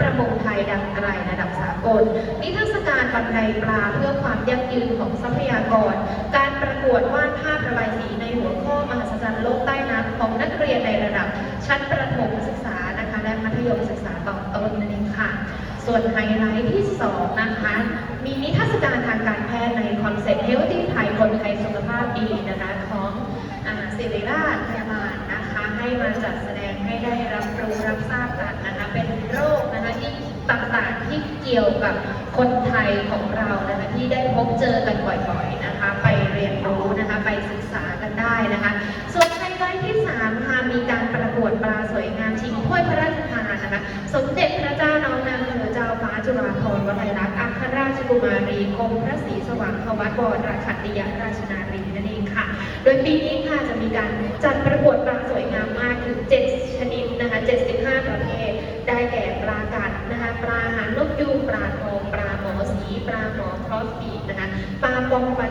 ประมงไทยดังไกลระดับสากล นิทรรศการบรรไดปลาเพื่อความยั่งยืนของทรัพยากร การประกวดวาดภาพระบายสีในหัวข้อมหัศจรรย์โลกใต้น้ำของนักเรียนในระดับ ชั้นประถมศึกษานะคะและมัธยมศึกษาตอนต้นนั่นเองค่ะ ส่วนไฮไลท์ที่ 2 นะคะ มีนิทรรศการทางการแพทย์ในคอนเซ็ปต์ Healthy ไทยคนไทยสุขภาพดีนะคะของศิริราชพยาบาลนะคะให้มาจัดแสดงให้ได้รับรู้รับทราบกันนะคะเป็นโรคนะคะที่ต่างๆ ที่เกี่ยวกับคนไทยของเรานะคะที่ได้พบเจอกันบ่อยๆนะคะ ไปเรียนรู้นะคะไปศึกษากันได้นะคะ ส่วนไฮไลท์ที่3ค่ะมีการประกวดปลาสวยงามชิงถ้วยพระราชทานนะคะสมเด็จพระเจ้าน้องนางเธอเจ้าฟ้าจุฬาภรณ์วลัยลักษณ์อัครราชกุมารีกรมพระศรีสว่างควัตวรราชันติยราชนารีนั่นเองค่ะ โดยปีนี้ค่ะจะมีการจัดประกวดปลาสวยงามมากถึง7 ชนิดนะคะ 75 ประเภท ได้แก่ปลากัดนะคะ ปลาหางนกยูงปลาทองปลาหมอสีปลาหมอครอสบีดนะคะปลาปองปลา